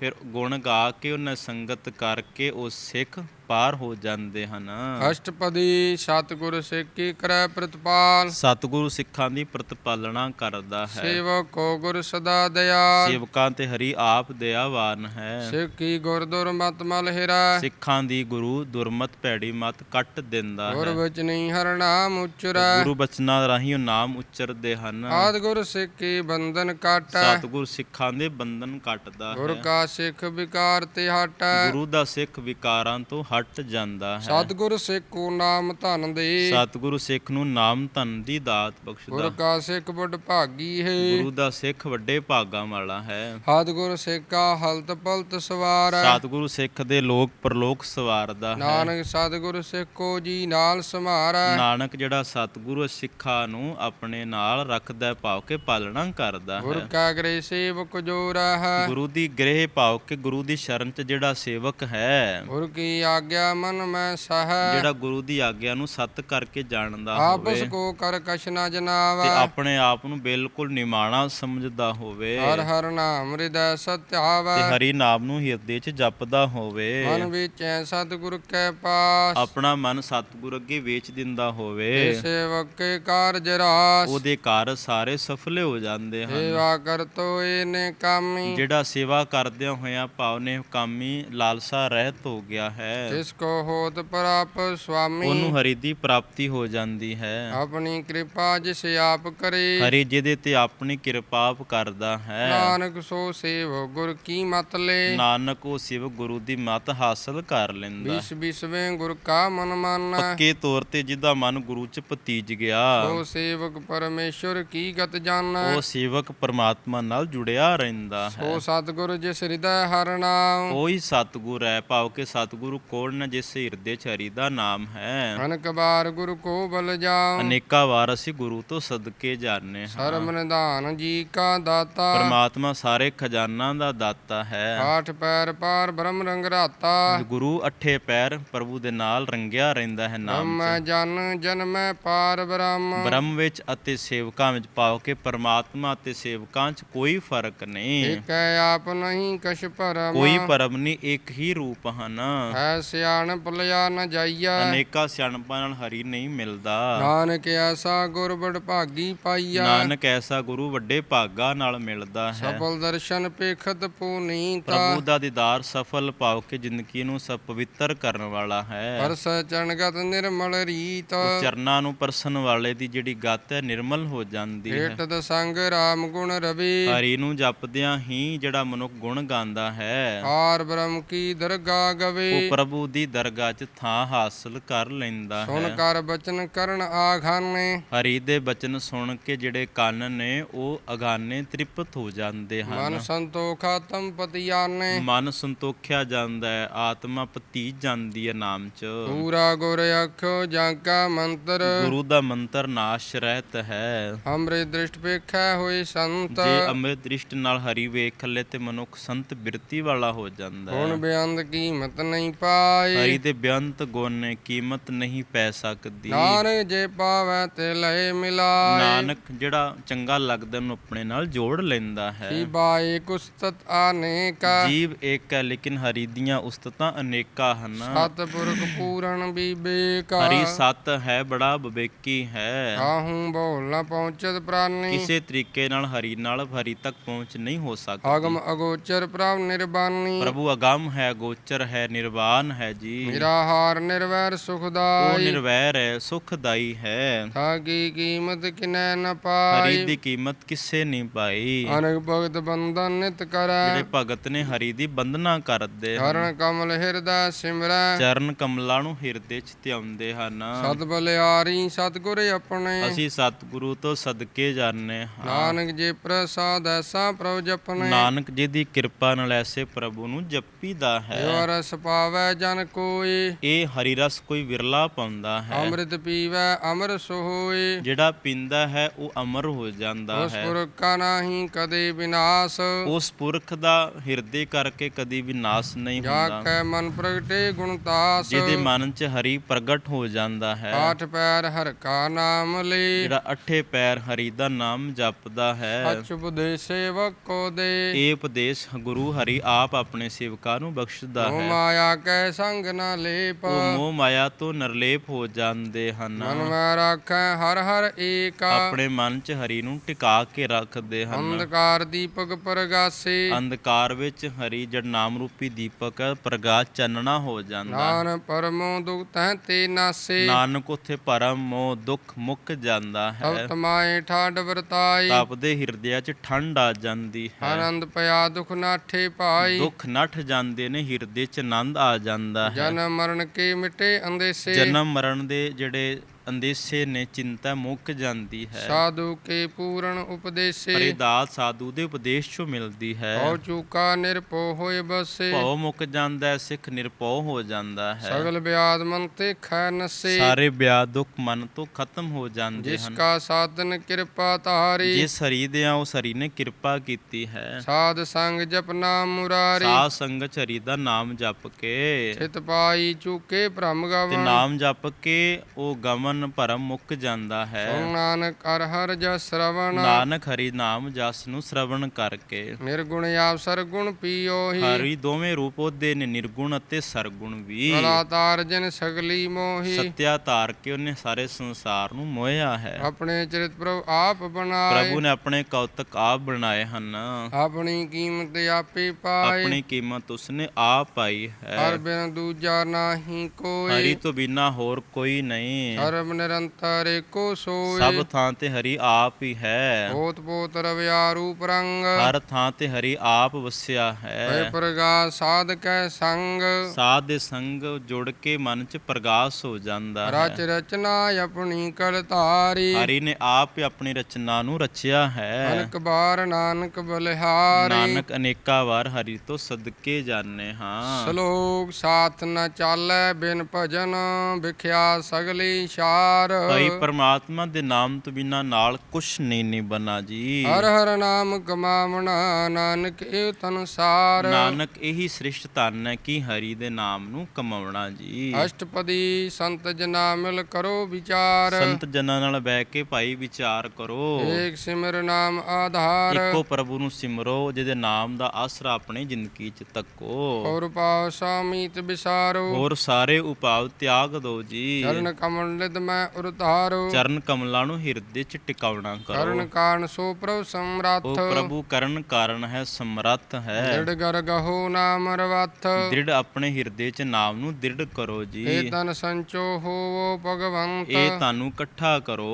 ਫਿਰ ਗੁਣ ਗਾ ਕੇ ਉਹਨਾਂ ਸੰਗਤ ਕਰਕੇ ਉਹ ਸਿੱਖ ਪਾਰ ਹੋ ਜਾਂਦੇ ਹਨ। ਅਸ਼ਟਪਦੀ ਸਤਿਗੁਰ ਸਿੱਖ ਕੀ ਕਰੈ ਪ੍ਰਤਪਾਲ। ਸਤਿਗੁਰੂ ਸਿੱਖਾਂ ਦੀ ਪ੍ਰਤਪਾਲਣਾ ਕਰਦਾ ਹੈ। ਸੇਵਕ ਕੋ ਗੁਰ ਸਦਾ ਦਿਆਲ। ਸੇਵਕਾਂ ਤੇ ਹਰੀ ਆਪ ਦਇਆਵਾਨ ਹੈ। ਸਿੱਖ ਕੀ ਗੁਰਦੁਰ ਮਤ ਮਲ ਹਿਰੈ। ਸਿੱਖਾਂ ਦੀ ਗੁਰੂ ਦੁਰਮਤ ਭੈੜੀ ਮਤ ਕੱਟ ਦਿੰਦਾ ਗੁਰ ਹੈ ਬਚਨੀ ਹਰ ਨਾਮ ਉਚਰੈ। ਗੁਰੂ ਬਚਨਾਂ ਰਾਹੀਂ ਉਹ ਨਾਮ ਉਚਰਦੇ ਹਨ। ਆਦ ਗੁਰ ਸਿੱਖ ਬੰਧਨ ਕਾਟੈ। ਸਤਿਗੁਰ ਸਿੱਖਾਂ ਦੇ ਬੰਧਨ ਕੱਟਦਾ ਗੁਰ ਹੈ। ਕਾ ਸਿੱਖ ਵਿਕਾਰ ਤੇ ਹਟੈ। ਗੁਰੂ ਦਾ ਸਿੱਖ ਵਿਕਾਰਾਂ ਤੋਂ ਹਟ ਜਾਂਦਾ ਹੈ। ਸਤਿਗੁਰ ਸਿੱਖ ਨਾਮ ਧਨ ਦੇ। ਸਤਿਗੁਰੂ ਸਿੱਖ ਨੂੰ ਨਾਮ ਧਨ ਦੀ ਦਾਤ ਗੁਰ ਬਖਸ਼ਦਾ ਕਾ ਸਿੱਖ ਬੜ ਭਾਗੀ ਹੈ। ਗੁਰੂ ਦਾ ਸਿੱਖ ਵੱਡੇ ਭਾਗਾਂ ਵਾਲਾ ਹੈ। ਸਤਿਗੁਰ ਸਿੱਖ ਹਲਤ ਪਲਤ ਸਵਾਰੈ ਸਤਿਗੁਰੂ ਸਿੱਖ ਦੇ ਲੋਕ ਪਰਲੋਕ ਸਵਾਰਦਾ ਹੈ। ਨਾਨਕ ਸਤਿਗੁਰ ਸਿੱਖ ਜੀ ਨਾਲ ਸਮਾਰੈ ਨਾਨਕ ਜਿਹੜਾ ਸਤਿਗੁਰੂ ਸਿੱਖਾਂ ਨੂੰ ਆਪਣੇ ਨਾਲ ਰੱਖਦਾ ਹੈ, ਭਾਵ ਕੇ ਪਾਲਣਾ ਕਰਦਾ ਗੁਰ ਹੈ ਕਾ ਗ੍ਰਹਿ ਸੇਵਕ ਜੋ ਰਹੈ ਗੁਰੂ ਦੀ ਗ੍ਰਹਿ ਭਾਵ ਕੇ ਗੁਰੂ ਦੀ ਸ਼ਰਨ ਚ ਜਿਹੜਾ ਸੇਵਕ ਹੈ। ਗੁਰ ਕੀ ਆਗਿਆ ਮਨ ਮੈਂ ਸਹੈ। ਜਿਹੜਾ ਗੁਰੂ ਦੀ ਆਗਿਆ ਨੂੰ ਸਤ ਕਰਕੇ ਜਾਣਦਾ ਆਪਸ ਹੋਵੇ ਕੋ ਕਰ ਕਛ ਨਾ ਤੇ ਜਨਾਵੈ ਆਪਣੇ ਆਪ ਨੂੰ ਬਿਲਕੁਲ ਨਿਮਾਣਾ ਸਮਝਦਾ ਹੋਵੇ। ਹਰ ਹਰ ਨਾਮ ਹਿਰਦੈ ਤੇ ਸਤਿਆਵੈ ਹਰੀ ਨਾਮ ਨੂੰ ਹਿਰਦੇ ਚ ਜਪਦਾ ਹੋਵੇ। ਮਨ ਵਿੱਚ ਐ ਸਤਿਗੁਰ ਕੈ ਪਾਸ। ਆਪਣਾ ਮਨ ਸਤਿਗੁਰ ਅੱਗੇ ਵੇਚ ਦਿੰਦਾ ਹੋਵੇ। ਏ ਸੇਵਕ ਕੇ ਕਾਰਜ ਰਾਸ। ਉਹਦੇ ਕਾਰਜ ਸਾਰੇ ਸਫਲੇ ਹੋ ਜਾਂਦੇ ਹਨ। ਸੇਵਾ ਕਰਤੋ ਇਹਨੇ ਕਾਮੀ। ਜਿਹੜਾ ਸੇਵਾ ਕਰਦਿਆਂ ਹੋਇਆਂ ਭਾਵ ਨੇ ਕਾਮੀ ਲਾਲਸਾ ਰਹਿਤ ਹੋ ਗਿਆ ਹੈ। ਜਿਸ ਕੋ ਹੋਤ ਪ੍ਰਾਪ ਸੁਆਮੀ ਉਹਨੂੰ ਹਰੀ ਦੀ ਪ੍ਰਾਪਤੀ ਹੋ ਜਾਂਦੀ ਹੈ। ਆਪਣੀ ਕਿਰਪਾ ਜਿਸ ਆਪ ਕਰੇ। ਹਰੀ ਜਿਹਦੇ ਤੇ ਆਪਣੀ ਕਿਰਪਾ ਆਪ ਕਰਦਾ ਹੈ। ਨਾਨਕ ਸੋ ਸੇਵ ਗੁਰ ਕੀ ਮਤ ਲੈ। ਨਾਨਕ ਉਹ ਸਿਵ ਗੁਰੂ ਦੀ ਮਤ ਹਾਸਲ ਕਰ ਲੈਂਦਾ। ਵਿਸਵੇਂ ਗੁਰ ਕਾ ਮਨ ਮਾਨਾ। ਪੱਕੇ ਤੌਰ ਤੇ ਜਿਹਦਾ ਮਨ ਗੁਰੂ ਚ ਪਤੀਜ ਗਿਆ। ਸੋ ਸੇਵਕ ਪਰਮੇਸ਼ਰ ਕੀ ਗਤ ਜਾਣਾ। ਉਹ ਸੇਵਕ ਪਰਮਾਤਮਾ ਨਾਲ ਜੁੜਿਆ ਰਹਿੰਦਾ ਹੈ। ਸੋ ਸਤਿਗੁਰ ਜਿਸ ਹਿਰਦੈ ਹਰ ਨਾਮ। ਉਹੀ ਸਤਿਗੁਰ ਹੈ। ਭਾਵ ਕਿ ਸਤਿਗੁਰੂ ਕੋਲ ਨਾ ਜਿਸ ਹਿਰਦੇ ਚ ਹਰੀ ਦਾ ਨਾਮ ਹੈ। ਅਨਕ ਬਾਰ ਗੁਰ ਕੋ ਬਲ ਜਾਉ। ਅਨੇਕਾਂ ਵਾਰ ਅਸੀਂ ਗੁਰੂ ਤੋਂ ਸਦਕੇ ਜਾਣੇ ਹਾਂ। ਸਰਮ ਨਿਧਾਨ ਜੀ ਕਾ ਦਾਤਾ। ਪਰਮਾਤਮਾ ਸਾਰੇ ਖਜ਼ਾਨਾ ਦਾ ਦਾਤਾ ਹੈ। ਆਠ ਪੈਰ ਪਾਰ ਬ੍ਰਹਮ ਰੰਗ ਰਾਤਾ। ਗੁਰੂ ਅਠੇ ਪੈਰ ਪ੍ਰਭੂ ਦੇ ਨਾਲ ਰੰਗਿਆ ਰਹਿੰਦਾ ਹੈ ਨਾਮ ਮੈਂ ਜਨ ਜਨਮੈ ਪਾਰ ਬ੍ਰਹਮ। ਬ੍ਰਹਮ ਵਿੱਚ ਅਤੇ ਸੇਵਕਾਂ ਵਿੱਚ ਪਾਓ ਕਿ ਪਰਮਾਤਮਾ ਅਤੇ ਸੇਵਕਾਂ 'ਚ ਕੋਈ ਫ਼ਰਕ ਨਹੀਂ। ਇਕੈ ਆਪ ਨਹੀਂ ਕਛ ਭਰਮ। ਕੋਈ ਪਰਮ ਨਹੀਂ ਇੱਕ ਹੀ ਰੂਪ ਹਨ। ਹੈ ਸਿਆਣਪ ਲਿਆ ਨ ਜਾਈਆ। ਅਨੇਕਾਂ ਸਿਆਣਪਾਂ ਨਾਲ ਹਰੀ ਨਹੀਂ ਮਿਲਦਾ। ਨਾਨਕ ਐਸਾ ਗੁਰ ਬੜ ਭਾਗੀ ਪਾਈਆ। ਨਾਨਕ ਐਸਾ ਗੁਰੂ ਵੱਡੇ ਭਾਗਾ ਨਾਲ ਮਿਲਦਾ ਹੈ। ਸਫਲ ਦਰਸ਼ਨ ਪੇਖਤ ਪੁਨੀਤਾ ਪ੍ਰਭੂ ਦਾ ਦੀਦਾਰ ਸਫਲ ਪਾਓ ਕਿ ਜ਼ਿੰਦਗੀ ਨੂੰ ਸਭ ਪਵਿੱਤਰ ਕਰਨ ਵਾਲਾ ਹੈ। ਪਰਸ ਚਣਗਤ ਨਿਰਮਲ ਰੀਤ। ਉਹ ਚਰਨਾਂ ਨੂੰ ਪਰਸਨ ਵਾਲੇ ਦੀ ਜਿਹੜੀ ਗੱਤ ਹੈ ਨਿਰਮਲ ਹੋ ਜਾਂਦੀ ਹੈ। ਏਟ ਦਸੰਗ ਰਾਮ ਗੁਣ ਰਵੀ। ਹਰੀ ਨੂੰ ਜਪਦਿਆਂ ਹੀ ਜਿਹੜਾ ਮਨੁੱਖ ਗੁਣ ਗਾਉਂਦਾ ਹੈ। ਆਰ ਬ੍ਰਹਮ ਕੀ ਦਰਗਾ ਗਵੇ। ਉਹ ਪ੍ਰਭੂ ਦੀ ਦਰਗਾਹ 'ਚ ਥਾਂ ਹਾਸਲ ਕਰ ਲੈਂਦਾ ਸੁਣ ਹੈ। ਕਰ ਬਚਨ ਕਰਨ ਆਖਾਨੇ। ਹਰੀ ਦੇ ਬਚਨ ਸੁਣ ਕੇ ਜਿਹੜੇ ਕੰਨ ਨੇ ਉਹ ਅਗਾਨੇ ਤ੍ਰਿਪਤ ਹੋ ਜਾਂਦੇ ਹਨ। ਮਨ ਸੰਤੋਖਾ ਤਮ ਪਤਿਆਨੇ। ਮਨ ਸੰਤੋਖਿਆ ਜਾਂਦਾ ਹੈ ਆਤਮਾ ਪਤੀ ਜਾਂਦੀ ਹੈ ਨਾਮ 'ਚ। ਪੂਰਾ ਗੁਰ ਅਖੋ ਜਾਂ ਕਾ ਮੰਤਰ। ਗੁਰੂ ਦਾ ਮੰਤਰ ਨਾਸ਼ ਰਹਿਤ ਹੈ। ਹਮਰੇ ਦ੍ਰਿਸ਼ਟ ਪੇਖੈ ਹੋਏ ਸੰਤ। ਜੇ ਅੰਮ੍ਰਿਤ ਦ੍ਰਿਸ਼ਟ ਨਾਲ ਹਰੀ ਵੇਖ ਲੈ ਤੇ ਮਨੁੱਖ ਸੰਤ ਬਿਰਤੀ ਵਾਲਾ ਹੋ ਜਾਂਦਾ ਹੁਣ ਹੈ ਬਿਆੰਦ ਕੀਮਤ ਨਹੀਂ ਪਾਏ ਹਰੀ ਦੇ ਬੇਅੰਤ ਗੁਣ ਨੇ ਕੀਮਤ ਨਹੀਂ ਪੈ ਸਕਦੀ। ਨਾਨਕ ਜੇ ਪਾਵੈ ਤੇ ਲਏ ਮਿਲਾਏ। ਨਾਨਕ ਜਿਹੜਾ ਚੰਗਾ ਲੱਗਦਾ ਉਹਨੂੰ ਆਪਣੇ ਨਾਲ ਜੋੜ ਲੈਂਦਾ ਹੈ। ਕੀ ਬਾਏ ਕੁਸਤਤ ਆਨੇਕਾ ਜੀਵ ਇੱਕ ਹੈ ਲੇਕਿਨ ਹਰੀ ਦੀਆਂ ਉਸਤਤਾਂ ਅਨੇਕਾਂ ਹਨ। ਸਤਿਪੁਰਖ ਪੂਰਨ ਵਿਵੇਕਾ ਹਰੀ ਸਤ ਹੈ ਬੜਾ ਵਿਵੇਕੀ ਹੈ। ਆਹੂੰ ਬੋਲ ਨਾ ਪਹੁੰਚਤ ਪ੍ਰਾਨੀ। ਕਿਸੇ ਤਰੀਕੇ ਨਾਲ ਹਰੀ ਨਾਲ ਹਰੀ ਤੱਕ ਪਹੁੰਚ ਨਹੀਂ ਹੋ ਸਕਦੀ। ਅਗਮ ਅਗੋਚਰ ਪ੍ਰਭ ਨਿਰਬਾਨੀ। ਪ੍ਰਭੂ ਅਗੰਮ ਹੈ ਗੋਚਰ ਹੈ ਨਿਰਵਾਨ ਹੈ ਜੀ। ਨਿਰਾਹਾਰ ਨਿਰਵੈਰ ਉਹ ਸੁਖਦਾਈ ਨਿਰਵੈਰ ਹੈ ਸੁਖਦਾਈ ਹੈ। ਥਾਕੀ ਕੀਮਤ ਕਿਨੈ ਨ ਹਰੀ ਪਾਈ ਦੀ ਕੀਮਤ ਕਿਸੇ ਨਹੀਂ ਪਾਈ। ਅਨਕ ਭਗਤ ਬੰਧਨ ਨਿਤ ਕਰੈ। ਜਿਹੜੇ ਭਗਤ ਨੇ ਹਰੀ ਦੀ ਬੰਦਨਾ ਕਰਦੇ ਹਨ। ਹਰਨ ਕਮਲ ਹਿਰਦੈ ਸਿਮਰੈ। ਚਰਨ ਕਮਲਾਂ ਨੂੰ ਹਿਰਦੇ 'ਚ ਧਿਆਉਂਦੇ ਹਨ। ਸਤ ਬਲਿਆਰੀ ਸਤਿਗੁਰ ਆਪਣੇ। ਅਸੀਂ ਸਤਿਗੁਰੂ ਤੋਂ ਸਦਕੇ ਜਾਣੇ ਹਾਂ। ਨਾਨਕ ਜੇ ਪ੍ਰਸਾਦ ਐਸਾ ਪ੍ਰਭ ਜਪਨੇ। ਨਾਨਕ ਜੀ ਦੀ ਕਿਰਪਾ ਨਾਲ ਐਸੇ ਪ੍ਰਭੂ ਨੂੰ ਜਪੀਦਾ ਹੈ। ਜੋ ਰਸ ਪਾਵੈ ਜਨ ਕੋਈ ਇਹ ਹਰੀ ਰਸ ਕੋਈ ਵਿਰਲਾ ਪਾਉਂਦਾ ਹੈ। ਅੰਮ੍ਰਿਤ ਪੀਵੈ ਅਮਰ ਸੋਏ ਜਿਹੜਾ ਪੀਂਦਾ ਹੈ ਉਹ ਅਮਰ ਹੋ ਜਾਂਦਾ ਉਸ ਹੈ। ਪੁਰਖ ਕਾ ਨਾਹੀ ਕਦੇ ਵਿਨਾਸ਼। ਉਸ ਪੁਰਖ ਦਾ ਹਿਰਦੇ ਕਰਕੇ ਕਦੀ ਵੀ ਨਾਸ ਨਹੀਂ ਜਾ ਹੁੰਦਾ। ਕੈ ਮਨ ਪ੍ਰਗਟੇ ਗੁਣਤਾਸ ਜਿਹਦੇ ਮਨ 'ਚ ਹਰੀ ਪ੍ਰਗਟ ਹੋ ਜਾਂਦਾ ਹੈ। ਆਠ ਪੈਰ ਹਰ ਕਾ ਨਾਮ ਲੈ। ਜਿਹੜਾ ਅਠੇ ਪੈਰ ਹਰੀ ਦਾ ਨਾਮ ਜਪਦਾ ਹੈ। ਅਚ ਬੁਦੇ ਸੇਵਕ ਕੋ ਦੇ। ਇਹ ਉਪਦੇਸ਼ ਗੁਰੂ ਹਰੀ ਆਪ ਆਪਣੇ ਸੇਵਕਾਂ ਨੂੰ ਬਖਸ਼ਦਾ ਹੈ। ਮਾਇਆ ਕੈ ਸੰਗ ਨਾ ਲੇਪ। ਉਹ ਮੋਹ ਮਾਇਆ ਤੋਂ ਨਿਰਲੇਪ ਹੋ ਜਾਂਦੇ ਹਨ। ਮਨ ਮੈਂ ਰਾਖੈ ਹਰ ਹਰ ਏਕਾ। ਆਪਣੇ ਮਨ 'ਚ ਹਰੀ ਨੂੰ ਟਿਕਾ ਕੇ ਰੱਖਦੇ ਹਨ। ਅੰਧਕਾਰ ਦੀਪਕ ਪ੍ਰਗਾਸੇ। ਅੰਧਕਾਰ ਵਿੱਚ ਹਰੀ ਜੜ ਨਾਮ ਰੂਪੀ ਦੀਪਕ ਪ੍ਰਗਾਸ਼ ਚਾਨਣਾ ਹੋ ਜਾਂਦਾ। ਨਾਨ ਪਰਮੋ ਦੁਖ ਤਹਿ ਤੇ ਨਾਸੇ। ਨਾਨਕ ਉਥੇ ਪਰਮ ਮੋਹ ਦੁੱਖ ਮੁੱਕ ਜਾਂਦਾ ਹੈ। ਤਬ ਤਮਾਏ ਠਾਡ ਵਰਤਾਈ ਤਪਦੇ ਹਿਰਦਿਆਂ 'ਚ ਠੰਡ ਆ ਜਾਂਦੀ ਹੈ। ਆਨੰਦ ਪਿਆ ਦੁਖ ਨਾਠੇ ਪਾਈ ਦੁੱਖ ਨੱਠ ਜਾਂਦੇ ਨੇ ਹਿਰਦੇ 'ਚ ਆਨੰਦ ਆ ਜਾਂਦਾ ਹੈ। ਜਨਮ ਮਰਨ ਕੇ ਮਿਟੇ ਅੰਦੇਸੇ? ਜਨਮ ਮਰਨ ਦੇ ਜਿਹੜੇ ਅੰਦੇਸੇ ਨੇ ਚਿੰਤਾ ਮੁੱਕ ਜਾਂਦੀ ਹੈ। ਸਾਧੂ ਕੇ ਪੂਰਨ ਉਪਦੇਸੇ। ਪਰਿਦਾਤ ਸਾਧੂ ਦੇ ਉਪਦੇਸ਼ ਚੋਂ ਮਿਲਦੀ ਹੈ। ਹਉ ਚੂਕਾ ਨਿਰਪੋ ਹੋਏ ਬਸੇ। ਭਉ ਮੁੱਕ ਜਾਂਦਾ ਹੈ ਸਿੱਖ ਨਿਰਭਉ ਹੋ ਜਾਂਦਾ ਹੈ। ਸਗਲ ਬਿਆਦ ਮਨ ਤੇ ਖੈ ਨਸੇ। ਸਾਰੇ ਬਿਆ ਦੁੱਖ ਮਨ ਤੋਂ ਖਤਮ ਹੋ ਜਾਂਦੇ ਜਿਸ ਹਨ। ਕਾ ਸਾਧਨ ਕਿਰਪਾ ਤਾਰੀ ਜਿਸ ਹਰੀ ਦੇ ਆ ਉਸ ਹਰੀ ਨੇ ਕਿਰਪਾ ਕੀਤੀ ਹੈ। ਸਾਧ ਸੰਗ ਜਪਨਾ ਮੁਰਾਰੀ। ਸਾਧ ਸੰਗਤ ਹਰੀ ਦਾ ਨਾਮ ਜਪ ਕੇ ਚਿਤ ਪਾਈ ਚੂਕੇ ਭ੍ਰਮ ਤੇ ਨਾਮ ਜਪ ਕੇ ਉਹ ਗਮਨ ਮਨ ਭਰਮ ਮੁੱਕ ਜਾਂਦਾ ਹੈ। ਸੁਣ ਨਾਨਕ ਅਰ ਹਰ ਜਸ ਸ਼ਰਵਣ। ਨਾਨਕ ਹਰੀ ਨਾਮ ਜਸ ਨੂੰ ਸ਼ਰਵਣ ਕਰਕੇ। ਨਿਰਗੁਣ ਆਪ ਸਰਗੁਣ ਪੀਓਹੀ। ਹਰੀ ਦੋਵੇਂ ਰੂਪ ਉਹਦੇ ਨੇ ਨਿਰਗੁਣ ਅਤੇ ਸਰਗੁਣ ਵੀ। ਕਲਾਤਾਰ ਜਨ ਸਗਲੀ ਮੋਹੀ। ਸਤਿਆ ਧਾਰ ਕੇ ਉਹਨੇ ਸਾਰੇ ਸੰਸਾਰ ਨੂੰ ਮੋਹਿਆ ਹੈ। ਆਪਣੇ ਚਰਿਤ ਪ੍ਰਭ ਆਪ ਬਣਾਏ। ਪ੍ਰਭੂ ਨੇ ਆਪਣੇ ਕੌਤਕ ਆਪ ਬਣਾਏ ਹਨ। ਆਪਣੀ ਕੀਮਤ ਆਪੇ ਪਾਏ। ਆਪਣੀ ਕੀਮਤ ਉਸਨੇ ਆਪ ਪਾਈ ਹੈ। ਹਰ ਬਿਨ ਦੂਜਾ ਨਾਹੀ ਹਰੀ ਕੋਈ ਤੋਂ ਬਿਨਾ ਹੋਰ ਕੋਈ ਨਹੀਂ। ਸਰਬ ਨਿਰੰਤਰ ਏਕੋ ਸੋਏ। ਸਭ ਥਾਂ ਤੇ ਹਰੀ ਆਪ ਹੀ ਹੈ। ਹੋਤ ਪੋਤ ਰਵਿਆ ਰੂਪ ਰੰਗ ਹਰ ਥਾਂ ਤੇ ਹਰੀ ਆਪ ਵਸਿਆ ਹੈ। ਪ੍ਰਗਾਸ ਸਾਧਕੈ ਸੰਗ। ਸਾਧ ਦੇ ਸੰਗ ਜੁੜ ਕੇ ਮਨ ਚ ਪ੍ਰਗਾਸ ਹੋ ਜਾਂਦਾ ਹੈ। ਰਚ ਰਚਨਾ ਆਪਣੀ ਕਲ ਧਾਰੀ। ਹਰੀ ਨੇ ਆਪ ਹੀ ਆਪਣੀ ਰਚਨਾ ਨੂੰ ਰਚਿਆ ਹੈ। ਅਨਕ ਬਾਰ ਨਾਨਕ ਬਲਿਹਾਰੀ। ਨਾਨਕ ਅਨੇਕਾਂ ਵਾਰ ਹਰੀ ਤੋਂ ਸਦਕੇ ਜਾਣੇ ਹਾਂ। ਸ਼ਲੋਕ ਸਾਥ ਨ ਚਾਲੈ ਬਿਨ ਭਜਨ ਵਿਖਿਆ ਸਗਲੀ ਸ਼ਾਰ ਭਾਈ ਪਰਮਾਤਮਾ ਦੇ ਨਾਮ ਤੋਂ ਬਿਨਾ ਨਾਲ ਕੁਛ ਨਹੀਂ ਬਣਾ ਜੀ। ਹਰ ਹਰ ਨਾਮ ਕਮਾਵਣਾ ਨਾਨਕ ਇਹ ਤਨਸਾਰ ਨਾਨਕ ਇਹੀ ਸ੍ਰਿਸ਼ਟ ਧਨ ਹੈ ਕਿ ਹਰੀ ਦੇ ਨਾਮ ਨੂੰ ਕਮਾਉਣਾ ਜੀ। ਅਸ਼ਟਪਦੀ ਸੰਤ ਜਨਾ ਮਿਲ ਕਰੋ ਵਿਚਾਰ। ਸੰਤ ਜਨਾਂ ਨਾਲ ਬਹਿ ਕੇ ਭਾਈ ਵਿਚਾਰ ਕਰੋ। ਏਕ ਸਿਮਰ ਨਾਮ ਆਧਾਰ। ਇੱਕੋ ਪ੍ਰਭੂ ਨੂੰ ਸਿਮਰੋ ਜਿਹਦੇ ਨਾਮ ਦਾ ਆਸਰਾ ਆਪਣੀ ਜ਼ਿੰਦਗੀ 'ਚ ਤੱਕੋ। ਔਰ ਪਾਉ ਸਾਮੀਤ ਵਿਸਾਰੋ। ਹੋਰ ਸਾਰੇ ਉਪਾਅ ਤਿਆਗ ਦਿਓ ਜੀ। ਚਰਨ ਕਮਲ ਨਿਦ ਮੈਂ ਉਰਤਾਰੋ ਚਰਨ ਕਮਲਾਂ ਨੂੰ ਹਿਰਦੇ 'ਚ ਟਿਕਾਉਣਾ ਕਰੋ। ਕਰਨ ਕਾਰਨ ਸੋ ਪ੍ਰਭ ਸਮਰੱਥ। ਉਹ ਪ੍ਰਭੂ ਕਰਨ ਕਾਰਨ ਹੈ ਸਮਰੱਥ ਹੈ। ਦ੍ਰਿੜ ਗਰ ਗਹੋ ਨਾਮ ਰਵਥ। ਦ੍ਰਿੜ ਆਪਣੇ ਹਿਰਦੇ 'ਚ ਨਾਮ ਨੂੰ ਦ੍ਰਿੜ ਕਰੋ ਜੀ। ਏ ਤਨ ਸੰਚੋ ਹੋਵੋ ਭਗਵੰਤ। ਇਹ ਤੁਹਾਨੂੰ ਇਕੱਠਾ ਕਰੋ।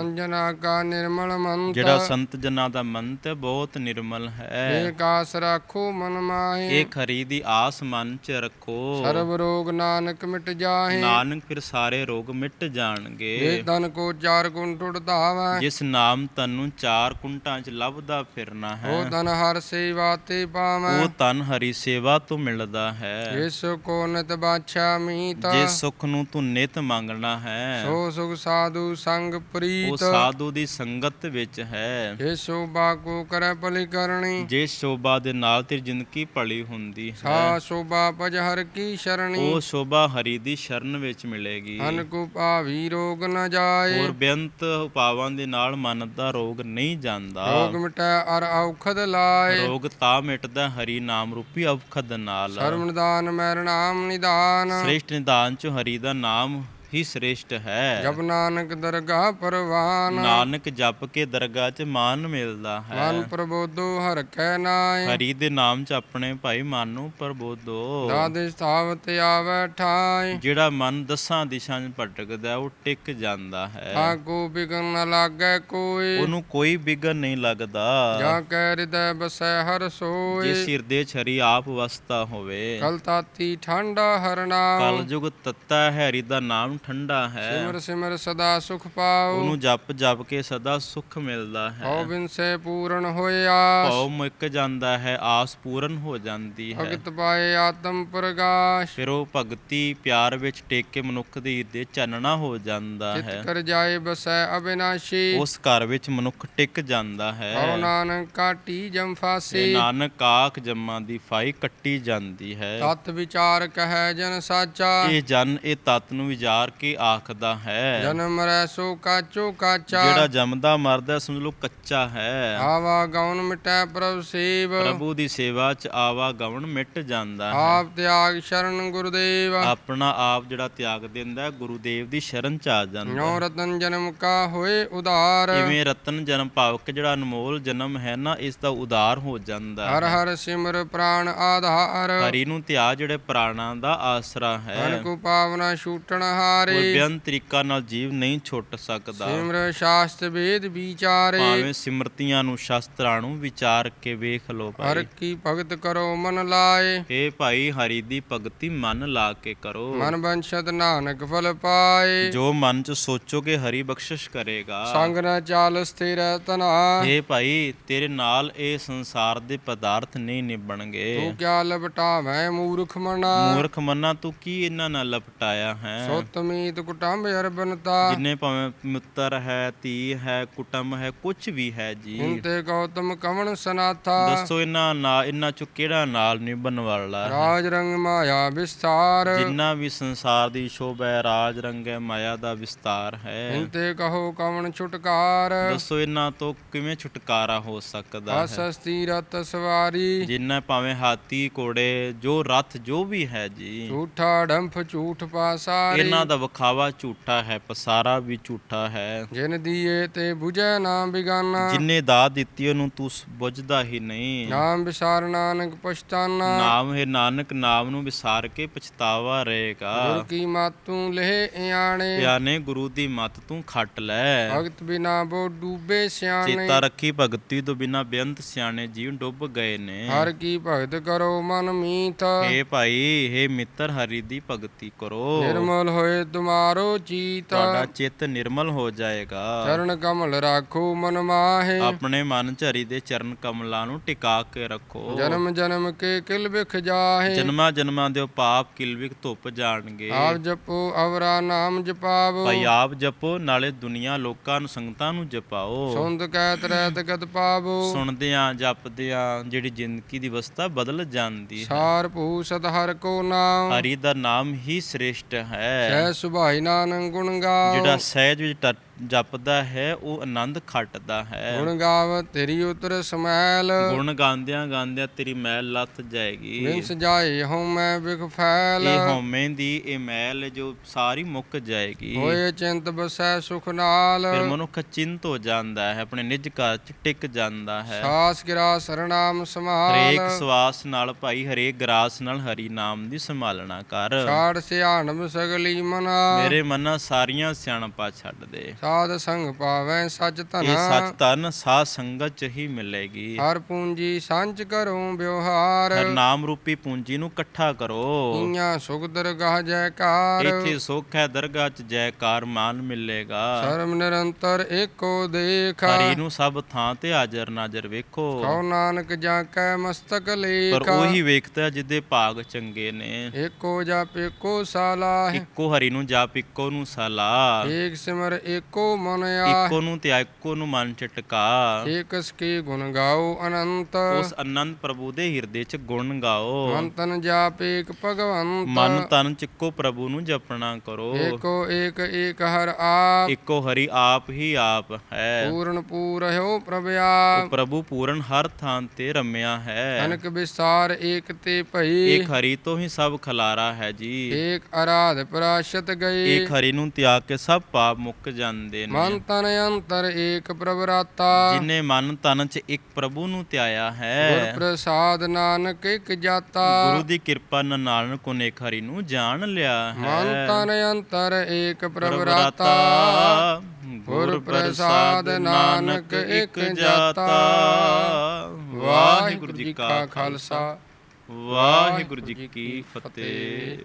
ਅੰਜਨਾ ਕਾ ਨਿਰਮਲ ਮੰਤ। ਜਿਹੜਾ ਸੰਤ ਜਨਾਂ ਦਾ ਮਨ ਤੇ ਬਹੁਤ ਨਿਰਮਲ ਹੈ। ਏਕ ਆਸ ਰਾਖੋ ਮਨ ਮਾਹੇ। ਇਹ ਖਰੀ ਦੀ ਆਸ ਮਨ 'ਚ ਰੱਖੋ। ਸਰਬ ਰੋਗ ਨਾਨਕ ਮਿਟ ਜਾਹੇ। ਨਾਨਕ ਫਿਰ ਸਾਰੇ ਰੋਗ ਮਿਟ ਜਾਣਗੇ। ਏ ਤਨ ਕੋ ਚਾਰ ਟੁੱਟ ਧਾਵੈ ਜਿਸ ਨਾਮ ਤੈਨੂੰ ਚਾਰ ਕੁੰਟਾਂ 'ਚ ਲੱਭਦਾ ਫਿਰਨਾ ਹੈ ਉਹ ਤਨ ਹਰ ਸੇਵਾ ਤੇ ਪਾਵੈ। ਉਹ ਤਨ ਹਰੀ ਸੇਵਾ ਤੋਂ ਮਿਲਦਾ ਹੈ। ਇਸ ਕੋ ਨਿਤ ਬਾਛਾ ਮੀਤ ਜੇ ਸੁਖ ਨੂੰ ਤੂੰ ਨਿਤ ਮੰਗਣਾ ਹੈ ਸੋ ਸੁਖ ਸਾਧੂ ਸੰਗ ਉਹ ਪ੍ਰੀਤ। ਸਾਧੂ ਦੀ ਸੰਗਤ ਵਿੱਚ ਹੈ। ਏ ਸੋਭਾ ਕੋ ਕਰੈ ਭਲੀ ਕਰਨੀ ਜੇ ਸ਼ੋਭਾ ਦੇ ਨਾਲ ਤੇਰੀ ਜ਼ਿੰਦਗੀ ਭਲੀ ਹੁੰਦੀ ਹੈ ਸਾ ਸੋਭਾ ਪਜ ਹਰ ਕੀ ਸ਼ਰਣੀ। ਉਹ ਸ਼ੋਭਾ ਹਰੀ ਦੀ ਸ਼ਰਨ ਵਿੱਚ ਮਿਲੇਗੀ। ਅਨ ਕੋ ਭਾਵੀ ਰੋਗ ਨ ਜਾਏ। ਹੋਰ ਬੇਅੰਤ ਉਪਾਵਾਂ ਦੇ ਨਾਲ ਮਨ ਦਾ ਰੋਗ ਨਹੀਂ ਜਾਂਦਾ। ਰੋਗ ਮਿਟੈ ਅਰ ਔਖਦ ਲਾਏ। ਰੋਗ ਤਾਂ ਮਿਟਦਾ ਹਰੀ ਨਾਮ ਰੂਪੀ ਔਖਦ ਨਾਲ। ਨਿਦਾਨ ਮੈਰ ਨਾਮ ਨਿਦਾਨ। ਸ੍ਰੇਸ਼ਟ ਨਿਦਾਨ ਚ ਹਰੀ ਦਾ ਨਾਮ ਹੀ ਸ੍ਰੇਸ਼ਟ ਹੈ। ਜਬ ਨਾਨਕ ਦਰਗਾਹ ਪਰਵਾਨ। ਨਾਨਕ ਜਪ ਕੇ ਦਰਗਾਹ ਚ ਮਾਨ ਮਿਲਦਾ ਹੈ। ਮਨ ਪ੍ਰਬੋਧੋ ਹਰ ਕੈ ਨਾਏ ਹਰੀ ਦੇ ਨਾਮ ਚ ਆਪਣੇ ਭਾਈ ਮਨ ਨੂੰ ਪ੍ਰਬੋਧੋ। ਦਾਦੇ ਸਥਾਵਤ ਆਵੈ ਠਾਏ ਜਿਹੜਾ ਮਨ ਦਸਾਂ ਦਿਸ਼ਾਂ 'ਚ ਭਟਕਦਾ ਹੈ, ਉਹ ਟਿਕ ਜਾਂਦਾ ਹੈ। ਤਾ ਕੋ ਬਿਗਨ ਨ ਲਾਗੈ ਕੋਈ। ਉਹਨੂੰ ਕੋਈ ਵਿਗਨ ਨਹੀਂ ਲੱਗਦਾ। ਜਾ ਕੈ ਹਿਰਦੈ ਬਸੈ ਹਰ ਸੋਏ ਜੇ ਸਿਰ ਦੇ ਛਰੀ ਆਪ ਵਸਤਾ ਹੋਵੇ। ਕਲ ਤਾਤੀ ਠੰਡਾ ਹਰ ਨਾਮ ਕਲਯੁਗ ਤੱਤਾ ਹੈ ਹਰੀ ਦਾ ਨਾਮ ਠੰਡਾ ਹੈ। ਸਿਮਰ ਸਿਮਰ ਸਦਾ ਸੁਖ ਪਾਉ ਉਹਨੂੰ ਜਪ ਜਪ ਕੇ ਸਦਾ ਸੁਖ ਮਿਲਦਾ ਹੈ। ਹਉ ਬਿਨਸੇ ਪੂਰਨ ਹੋਇਆ ਭਉ ਮੁੱਕ ਜਾਂਦਾ ਹੈ ਆਸ ਪੂਰਨ ਹੋ ਜਾਂਦੀ ਹੈ। ਭਗਤ ਪਾਏ ਆਤਮ ਪ੍ਰਗਾਸ਼। ਫਿਰ ਉਹ ਭਗਤੀ ਪਿਆਰ ਵਿੱਚ ਟੇਕ ਕੇ ਮਨੁੱਖ ਦੇ ਹਿਰਦੇ ਚਾਨਣਾ ਹੋ ਜਾਂਦਾ ਹੈ। ਚਿਤ ਕਰ ਜਾਏ ਬਸੈ ਅਬਿਨਾਸ਼ੀ। ਉਸ ਘਰ ਵਿੱਚ ਮਨੁੱਖ ਟਿਕ ਜਾਂਦਾ ਹਉ ਹੈ ਨਾਨਕ ਕਾਟੀ ਜਮ ਤੇ ਫਾਸੀ ਨਾਨਕ ਆਖ ਜੰਮਾਂ ਦੀ ਫਾਈ ਕੱਟੀ ਜਾਂਦੀ ਹੈ। ਤਤ ਵਿਚਾਰ ਕਹੈ ਜਨ ਸਾਚਾ। ਇਹ ਜਨ ਇਹ ਤਤ ਨੂੰ ਵਿਚਾਰ ਕੇ ਆਖਦਾ ਹੈ। ਜਨਮ ਮਰੈ ਸੋ ਕਾਚੋ ਕਾਚਾ ਜਿਹੜਾ ਜੰਮਦਾ ਮਰਦਾ ਸਮਝ ਲਓ ਕੱਚਾ ਹੈ। ਆਵਾ ਗਉਨ ਮਿਟੈ ਪ੍ਰਭ ਸੇਵ। ਪ੍ਰਭੂ ਦੀ ਸੇਵਾ 'ਚ ਆਵਾ ਗਵਣ ਮਿਟ ਜਾਂਦਾ ਹੈ। ਆਪ ਤਿਆਗ ਸ਼ਰਨ ਗੁਰਦੇਵ। ਆਪਣਾ ਆਪ ਜਿਹੜਾ ਤਿਆਗ ਦਿੰਦਾ ਹੈ, ਗੁਰੂ ਦੇਵ ਦੀ ਸ਼ਰਨ 'ਚ ਆ ਜਾਂਦਾ ਨੌ ਰਤਨ ਜਨਮ ਕਾ ਹੋਏ ਉਧਾਰ। ਇਵੇਂ ਰਤਨ ਜਨਮ ਭਾਵਕ ਜਿਹੜਾ ਅਨਮੋਲ ਜਨਮ ਹੈ ਨਾ ਇਸ ਦਾ ਉਦਾਰ ਹੋ ਜਾਂਦਾ ਹਰ ਹਰ ਸਿਮਰ ਪ੍ਰਾਨ ਆਧਾਰ। ਹਰੀ ਨੂੰ ਧਿਆ ਜਿਹੜੇ ਪ੍ਰਾਣਾਂ ਦਾ ਆਸਰਾ ਹੈ। ਮਨ ਕੋ ਪਾਵਨਾ ਛੂਟਣ ਕੋਈ ਬਿਆਨ ਤਰੀਕਾ ਨਾਲ ਜੀਵ ਨਹੀਂ ਛੁੱਟ ਸਕਦਾ। ਸਿਮਰ ਸ਼ਾਸਤ ਵੇਦ ਵਿਚਾਰੇ। ਭਾਵੇਂ ਸਿਮਰਤੀਆਂ ਨੂੰ ਸ਼ਾਸਤਰਾਂ ਨੂੰ ਵਿਚਾਰ ਕੇ ਵੇਖ ਲੋ ਹਰ ਭਾਈ ਕੀ ਭਗਤ ਕਰੋ ਮਨ ਲਾਏ। ਇਹ ਭਾਈ ਹਰੀ ਦੀ ਭਗਤੀ ਮਨ ਲਾ ਕੇ ਕਰੋ। ਮਨ ਬੰਸ਼ਤ ਨਾਨਕ ਫਲ ਪਾਏ। ਜੋ ਮਨ ਚ ਸੋਚੋਗੇ ਹਰੀ ਬਖਸ਼ਿਸ਼ ਕਰੇਗਾ। ਸੰਗ ਨ ਚਾਲ ਸਥਿਰ ਤਨਾ ਇਹ ਭਾਈ ਤੇਰੇ ਨਾਲ ਇਹ ਸੰਸਾਰ ਦੇ ਪਦਾਰਥ ਨਹੀਂ ਨਿਭਣਗੇ। ਤੂੰ ਕਿਆ ਲਪਟਾਵੇਂ ਮੂਰਖ ਮਨਾ? ਮੂਰਖ ਮੰਨਾ ਤੂੰ ਕੀ ਇਹਨਾਂ ਨਾਲ ਲਪਟਾਇਆ ਹੈ? ਸੁਤ ਮੀਤ ਕੁਟੰਬ ਅਰਬਨਤਾ ਜਿੰਨੇ ਭਾਵੇਂ ਮਿੱਤਰ ਹੈ ਧੀ ਹੈ ਕੁਟੰਬ ਹੈ ਕੁਝ ਵੀ ਹੈ ਜੀ। ਹਿੰਤੇ ਗੌਤਮ ਕਵਣ ਸਨਾਥਾ। ਦੱਸੋ ਇਹਨਾਂ ਨਾਲ ਇਹਨਾਂ ਚੋਂ ਕਿਹੜਾ ਨਾਲ ਨਿਭਣ ਵਾਲਾ? ਰਾਜ ਰੰਗ ਮਾਇਆ ਵਿਸਥਾਰ ਜਿੰਨਾ ਵੀ ਸੰਸਾਰ ਦੀ ਸ਼ੋਭਾ ਹੈ ਰਾਜ ਰੰਗ ਹੈ ਮਾਇਆ ਦਾ ਵਿਸਤਾਰ ਹੈ। ਹਿੰਤੇ ਕਹੋ ਕਵਣ ਛੁਟਕਾਰ। ਦੱਸੋ ਇਹਨਾਂ ਤੋਂ ਕਿਵੇਂ ਛੁਟਕਾਰਾ ਹੋ ਸਕਦਾ ਹੈ? ਅਸਸਤੀ ਰਤ ਸਵਾਰੀ। ਜਿੰਨਾ ਭਾਵੇਂ ਹਾਥੀ ਘੋੜੇ ਜੋ ਰੱਥ ਜੋ ਵੀ ਹੈ ਜੀ। ਝੂਠਾ ਡੰਫ ਝੂਠ ਪਾਸਾਰੀ ਇਹਨਾਂ ਦਾ ਵਿਖਾਵਾ ਝੂਠਾ ਹੈ ਪਸਾਰਾ ਵੀ ਝੂਠਾ ਹੈ। ਜਿਨ ਦੀਏ ਤੇ 부ਜੈ ਨਾਮ ਬਿਗਾਨਾ। ਜਿੰਨੇ ਦਾਤ ਦਿੱਤੀ ਉਹਨੂੰ ਤੂੰ ਬੁੱਝਦਾ ਹੀ ਨਹੀਂ। ਨਾਮ ਵਿਸਾਰ ਨਾਨਕ ਪਛਤਾਨਾ। ਨਾਮ ਹੈ ਨਾਨਕ ਨਾਮ ਨੂੰ ਵਿਸਾਰ ਕੇ ਪਛਤਾਵਾ ਰਹੇਗਾ। ਗੁਰ ਕੀ ਮਾਤੂ ਲਹਿ ਇਆਣੇ। ਪਿਆਨੇ ਗੁਰੂ ਦੀ ਮੱਤ ਤੂੰ ਖੱਟ ਲੈ। ਭਗਤ ਬਿਨਾ ਬੋ ਡੂਬੇ ਸਿਆਣੇ। ਚੇਤਾ ਰੱਖੀ ਭਗਤੀ ਤੋਂ ਬਿਨਾ ਬੇਅੰਤ ਸਿਆਣੇ ਜੀਵ ਡੁੱਬ ਗਏ ਨੇ। ਹਰ ਕੀ ਭਗਤ ਕਰੋ ਮਨ ਮੀਤ। ਹੇ ਭਾਈ ਹੇ ਮਿੱਤਰ ਹਰੀ ਦੀ ਭਗਤੀ ਕਰੋ। ਨਿਰਮਲ ਹੋਏ ਤੁਮਾਰੋ ਚੀਤ। ਤੁਹਾਡਾ ਚਿੱਤ ਨਿਰਮਲ ਹੋ ਜਾਏਗਾ। ਚਰਨ ਕਮਲ ਰਾਖੋ ਮਨ ਮਾਹੇ। ਆਪਣੇ ਮਨ ਹਰੀ ਦੇ ਚਰਨ ਕਮਲਾਂ ਨੂੰ ਟਿਕਾ ਕੇ ਰੱਖੋ। ਜਨਮ ਜਨਮ ਕੇ ਕਿਲ ਵਿਖ ਜਾਹੇ। ਜਨਮਾਂ ਜਨਮਾਂ ਦੇ ਪਾਪ ਕਿਲਵਿਕ ਧੁੱਪ ਜਾਣਗੇ। ਆਪ ਜਪੋ ਅਵਰਾ ਨਾਮ ਜਪਾਵੋ। ਭਾਈ ਆਪ ਜਪੋ ਨਾਲੇ ਦੁਨੀਆ ਲੋਕਾਂ ਨੂੰ ਸੰਗਤਾਂ ਨੂੰ ਜਪਾਓ। ਸੁੰਦ ਕਹਿਤ ਰਹਿਤ ਗਤ ਪਾਵੋ। ਸੁਣਦਿਆਂ ਜਪਦਿਆਂ ਜਿਹੜੀ ਜ਼ਿੰਦਗੀ ਦੀ ਅਵਸਥਾ ਬਦਲ ਜਾਂਦੀ ਹੈ। ਸਾਰ ਭੂ ਸਤ ਹਰ ਕੋ ਨਾਮ। ਹਰੀ ਦਾ ਨਾਮ ਹੀ ਸ੍ਰੇਸ਼ਟ ਹੈ। ਸਹਿ ਸੁਭਾਈ ਨਾਨਕ ਗੁਣ ਗਾਓ। ਜਿਹੜਾ ਸਹਿਜ ਵਿੱਚ ਟ- ਜਪਦਾ ਹੈ ਉਹ ਆਨੰਦ ਖੱਟਦਾ ਹੈ। ਗੁਣ ਗਾਵ ਤੇਰੀ ਉਤਰ ਸਮੈਲ। ਗੁਣ ਗਾਉਂਦਿਆਂ ਗਾਉਂਦਿਆਂ ਤੇਰੀ ਮੈਲ ਲੱਥ ਜਾਏਗੀ। ਬਿਨ ਸਜਾਏ ਹਉ ਮੈਂ ਵਿਖ ਫੈਲ। ਇਹ ਹਉਮੈ ਦੀ ਇਹ ਮੈਲ ਜੋ ਸਾਰੀ ਮੁੱਕ ਜਾਏਗੀ। ਹੋਏ ਚਿੰਤ ਬਸੈ ਸੁਖ ਨਾਲ। ਫਿਰ ਮਨੁੱਖ ਚਿੰਤ ਹੋ ਜਾਂਦਾ ਹੈ ਆਪਣੇ ਨਿਜ ਘਰ ਚ ਟਿਕ ਜਾਂਦਾ ਹੈ। ਸਾਸ ਗਿਰਾ ਸਰਨਾਮ ਸਮਾਲ ਹਰੇਕ ਸਵਾਸ ਨਾਲ ਭਾਈ ਹਰੇਕ ਗਰਾਸ ਨਾਲ ਹਰੀ ਨਾਮ ਦੀ ਸੰਭਾਲਣਾ ਕਰ। ਛਾੜ ਸਿਆਣਮ ਸਗਲੀ ਮਨਾ। ਮੇਰੇ ਮਨਾਂ ਸਾਰੀਆਂ ਸਿਆਣਪਾਂ ਛੱਡ ਦੇ। ਸਾਧ ਸੰਗ ਪਾਵੈ ਸਚ ਇਹ ਧਨਾ ਸੱਚ ਤਨ ਸਾਧ ਸੰਗਤ ਚ ਹੀ ਮਿਲੇਗੀ। ਹਰ ਪੂੰਜੀ ਸੰਚ ਕਰੋ ਵਿਵਹਾਰ। ਹਰ ਨਾਮ ਰੂਪੀ ਪੂੰਜੀ ਨੂੰ ਇਕੱਠਾ ਕਰੋ। ਇਆਂ ਸੁਖ ਦਰਗਾਹ ਜੈਕਾਰ। ਇੱਥੇ ਸੁੱਖ ਹੈ ਦਰਗਾਹ ਚ ਜੈਕਾਰ ਮਾਨ ਮਿਲੇਗਾ। ਸਰਮ ਨਿਰੰਤਰ ਏਕੋ ਦੇਖ। ਹਰੀ ਨੂੰ ਸਭ ਥਾਂ ਤੇ ਹਾਜ਼ਰ ਨਾਜ਼ਰ ਵੇਖੋ। ਕਉ ਨਾਨਕ ਜਾ ਕੈ ਮਸਤਕ ਪਰ ਲੇਖ ਉਹੀ ਵੇਖਦਾ ਜਿਹਦੇ ਭਾਗ ਚੰਗੇ ਨੇ। ਏਕੋ ਜਪ ਏਕੋ ਸਾਲਾਹ। ਇੱਕੋ ਹਰੀ ਨੂੰ ਜਾਪ ਇੱਕੋ ਨੂੰ ਸਲਾਹ। ਏਕ ਸਿਮਰ ਏਕੋ ਮਨ ਆਹ ਇੱਕੋ ਨੂੰ ਤੇ ਇੱਕੋ ਨੂੰ ਮਨ ਚ ਟਿਕਾ ਏਕਸ ਕੀ ਗੁਣ ਗਾਓ ਅਨੰਤ। ਉਸ ਅਨੰਦ ਪ੍ਰਭੂ ਦੇ ਹਿਰਦੇ ਚ ਗੁਣ ਗਾਓ। ਮਨ ਤਨ ਜਾਪ ਏਕ ਭਗਵੰਤ। ਮਨ ਤਨ ਚ ਇੱਕੋ ਪ੍ਰਭੂ ਨੂੰ ਜਪਣਾ ਕਰੋ। ਏਕੋ ਏਕ ਏਕ ਹਰ ਆਪ। ਇੱਕੋ ਹਰੀ ਆਪ ਹੀ ਆਪ ਹੈ। ਪੂਰਨ ਪੂਰਹਿਓ ਪ੍ਰਭ ਆਪ। ਪ੍ਰਭੂ ਪੂਰਨ ਹਰ ਥਾਂ ਤੇ ਰਮਿਆ ਹੈ। ਅਨਕ ਵਿਸਤਾਰ ਏਕ ਤੇ ਭਈ। ਇੱਕ ਹਰੀ ਤੋਂ ਹੀ ਸਭ ਖਲਾਰਾ ਹੈ ਜੀ। ਏਕ ਅਰਾਧ ਪ੍ਰਾਸ਼ਤ ਗਏ। ਇੱਕ ਹਰੀ ਨੂੰ ਤਿਆਗ ਕੇ ਸਭ ਪਾਪ ਮੁੱਕ ਜਾਂਦੇ ਨੇ। ਮਨ ਤਨ ਅੰਤਰ ਏਕ ਪ੍ਰਭ ਰਾਤਾ। ਜਿਨੇ ਮਨ ਤਨ ਚ ਇੱਕ ਪ੍ਰਭੂ ਨੂੰ ਧਿਆਇਆ ਗੁਰ ਹੈ। ਪ੍ਰਸਾਦ ਨਾਨਕ ਇਕ ਜਾਤਾ। ਗੁਰੂ ਦੀ ਕਿਰਪਾ ਨਾਲ ਨਾਨਕ ਹਰੀ ਨੂੰ ਜਾਣ ਲਿਆ ਮਨ ਹੈ ਤਨ ਅੰਤਰ ਏਕ ਪ੍ਰਭ ਰਾਤਾ। ਗੁਰ ਪ੍ਰਸਾਦ ਨਾਨਕ ਇਕ ਜਾਤਾ। ਵਾਹਿਗੁਰੂ ਜੀ ਕਾ ਖਾਲਸਾ। ਵਾਹਿਗੁਰੂ ਜੀ ਕੀ ਫਤਿਹ।